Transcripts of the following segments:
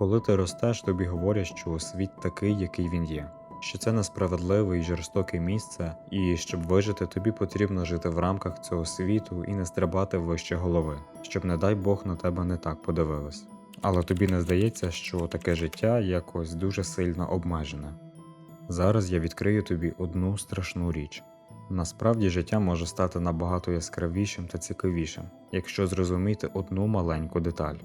Коли ти ростеш, тобі говорять, що світ такий, який він є, що це несправедливе і жорстоке місце, і щоб вижити, тобі потрібно жити в рамках цього світу і не стрибати вище голови, щоб, не дай Бог, на тебе не так подивились. Але тобі не здається, що таке життя якось дуже сильно обмежене. Зараз я відкрию тобі одну страшну річ. Насправді життя може стати набагато яскравішим та цікавішим, якщо зрозуміти одну маленьку деталь.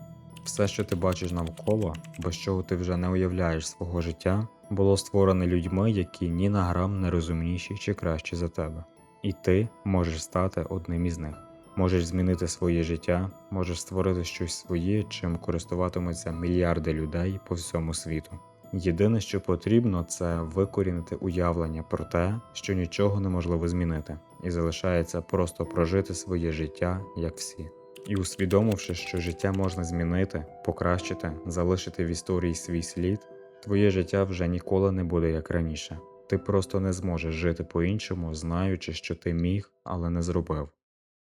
Все, що ти бачиш навколо, без чого ти вже не уявляєш свого життя, було створене людьми, які ні на грам не розумніші чи кращі за тебе. І ти можеш стати одним із них. Можеш змінити своє життя, можеш створити щось своє, чим користуватимуться мільярди людей по всьому світу. Єдине, що потрібно, це викорінити уявлення про те, що нічого неможливо змінити, і залишається просто прожити своє життя як всі. І усвідомивши, що життя можна змінити, покращити, залишити в історії свій слід, твоє життя вже ніколи не буде як раніше. Ти просто не зможеш жити по-іншому, знаючи, що ти міг, але не зробив.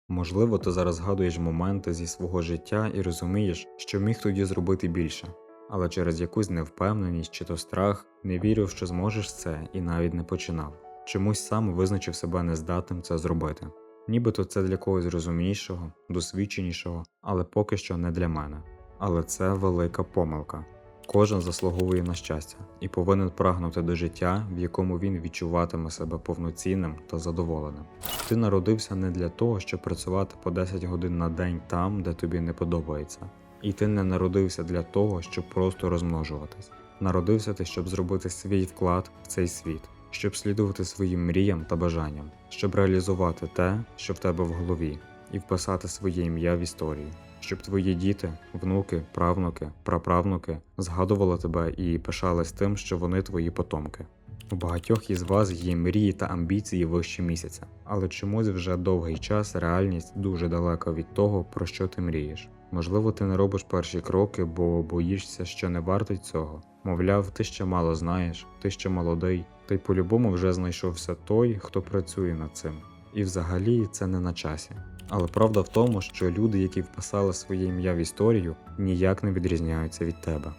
Можливо, ти зараз згадуєш моменти зі свого життя і розумієш, що міг тоді зробити більше, але через якусь невпевненість чи то страх не вірив, що зможеш це і навіть не починав. Чомусь сам визначив себе нездатним це зробити. Нібито це для когось розумнішого, досвідченішого, але поки що не для мене. Але це велика помилка. Кожен заслуговує на щастя і повинен прагнути до життя, в якому він відчуватиме себе повноцінним та задоволеним. Ти народився не для того, щоб працювати по 10 годин на день там, де тобі не подобається. І ти не народився для того, щоб просто розмножуватись. Народився ти, щоб зробити свій вклад в цей світ, щоб слідувати своїм мріям та бажанням, щоб реалізувати те, що в тебе в голові, і вписати своє ім'я в історію, щоб твої діти, внуки, правнуки, праправнуки згадували тебе і пишались тим, що вони твої потомки. У багатьох із вас є мрії та амбіції вище місяця, але чомусь вже довгий час реальність дуже далека від того, про що ти мрієш. Можливо, ти не робиш перші кроки, бо боїшся, що не варто цього. Мовляв, ти ще мало знаєш, ти ще молодий, та й по-любому вже знайшовся той, хто працює над цим. І взагалі це не на часі. Але правда в тому, що люди, які вписали своє ім'я в історію, ніяк не відрізняються від тебе.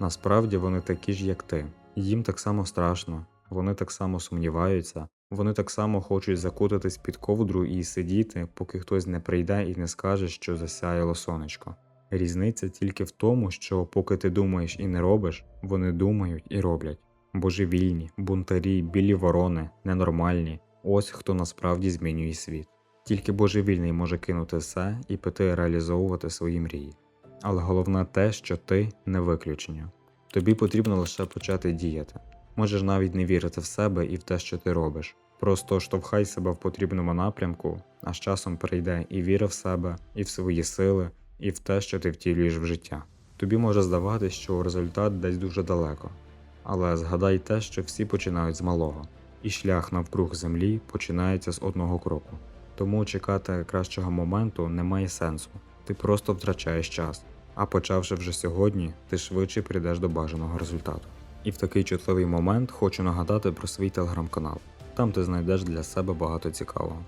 Насправді вони такі ж, як ти. Їм так само страшно, вони так само сумніваються, вони так само хочуть закутатись під ковдру і сидіти, поки хтось не прийде і не скаже, що засяяло сонечко. Різниця тільки в тому, що поки ти думаєш і не робиш, вони думають і роблять. Божевільні, бунтарі, білі ворони, ненормальні ось хто насправді змінює світ. Тільки божевільний може кинути все і піти реалізовувати свої мрії. Але головне те, що ти не виключення. Тобі потрібно лише почати діяти. Можеш навіть не вірити в себе і в те, що ти робиш. Просто штовхай себе в потрібному напрямку, а з часом прийде і віра в себе, і в свої сили, і в те, що ти втілюєш в життя. Тобі може здаватись, що результат десь дуже далеко. Але згадай те, що всі починають з малого, і шлях навкруг землі починається з одного кроку. Тому чекати кращого моменту немає сенсу, ти просто втрачаєш час. А почавши вже сьогодні, ти швидше прийдеш до бажаного результату. І в такий чутливий момент хочу нагадати про свій телеграм-канал. Там ти знайдеш для себе багато цікавого.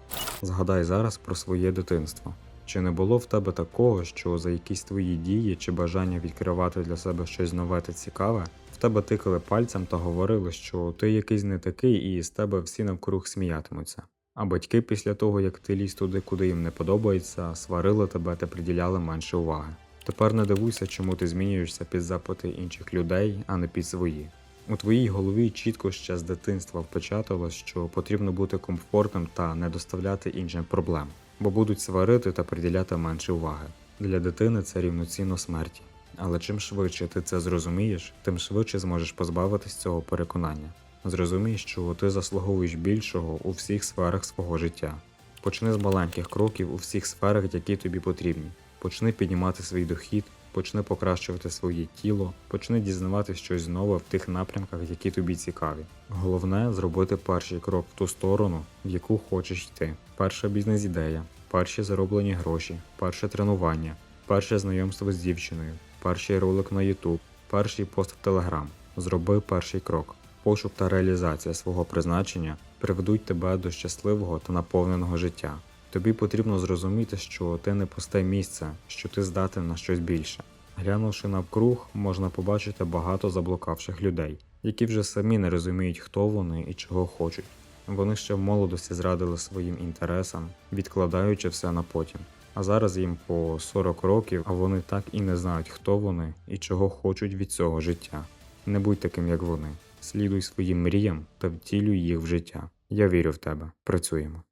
Згадай зараз про своє дитинство. Чи не було в тебе такого, що за якісь твої дії чи бажання відкривати для себе щось нове та цікаве, тебе тикали пальцем та говорили, що ти якийсь не такий і з тебе всі навкруг сміятимуться. А батьки після того, як ти ліз туди, куди їм не подобається, сварили тебе та приділяли менше уваги. Тепер не дивуйся, чому ти змінюєшся під запити інших людей, а не під свої. У твоїй голові чітко ще з дитинства впечаталось, що потрібно бути комфортним та не доставляти іншим проблем, бо будуть сварити та приділяти менше уваги. Для дитини це рівноцінно смерті. Але чим швидше ти це зрозумієш, тим швидше зможеш позбавитись цього переконання. Зрозумій, що ти заслуговуєш більшого у всіх сферах свого життя. Почни з маленьких кроків у всіх сферах, які тобі потрібні. Почни піднімати свій дохід, почни покращувати своє тіло, почни дізнавати щось нове в тих напрямках, які тобі цікаві. Головне зробити перший крок в ту сторону, в яку хочеш йти. Перша бізнес-ідея, перші зароблені гроші, перше тренування, перше знайомство з дівчиною, перший ролик на YouTube, перший пост в Telegram. Зроби перший крок. Пошук та реалізація свого призначення приведуть тебе до щасливого та наповненого життя. Тобі потрібно зрозуміти, що ти не пусте місце, що ти здатен на щось більше. Глянувши навкруг, можна побачити багато заблукавших людей, які вже самі не розуміють, хто вони і чого хочуть. Вони ще в молодості зрадили своїм інтересам, відкладаючи все на потім. А зараз їм по 40 років, а вони так і не знають, хто вони і чого хочуть від цього життя. Не будь таким, як вони. Слідуй своїм мріям та втілюй їх в життя. Я вірю в тебе. Працюємо.